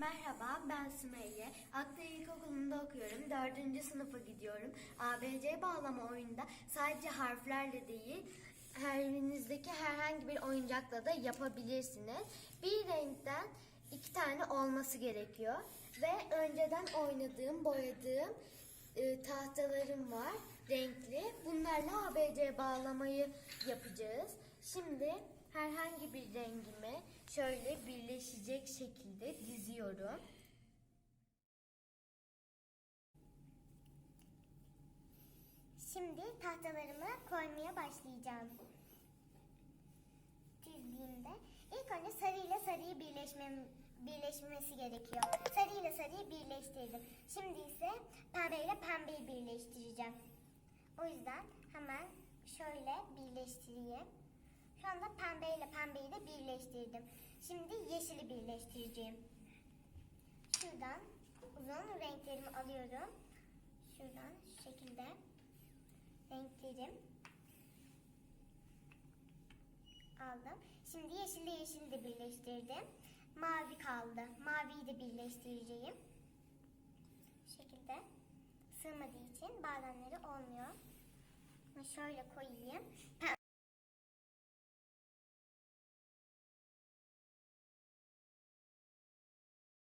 Merhaba, ben Sümeyye. Aklı İlkokulu'nda okuyorum. Dördüncü sınıfa gidiyorum. ABC bağlama oyunda sadece harflerle değil, her evinizdeki herhangi bir oyuncakla da yapabilirsiniz. Bir renkten iki tane olması gerekiyor. Ve önceden oynadığım, boyadığım e, tahtalarım var, renkli. Bunlarla ABC bağlamayı yapacağız. Şimdi herhangi bir rengimi şöyle birleşecek şekilde diziyorum. Şimdi tahtalarımı koymaya başlayacağım. Dizdiğimde ilk önce sarı ile sarıyı birleşmem, birleşmesi gerekiyor. Sarı ile sarıyı birleştirdim. Şimdi ise pembe ile pembeyi birleştireceğim. O yüzden hemen şöyle birleştireyim. Şu anda pembe ile pembeyi de birleştirdim. Şimdi yeşili birleştireceğim. Şuradan uzun renklerimi alıyorum. Şuradan şu şekilde renklerim aldım. Şimdi yeşille yeşili de birleştirdim. Mavi kaldı. Maviyi de birleştireceğim. Bu şekilde sığmadığı için bazenleri olmuyor. Şöyle koyayım.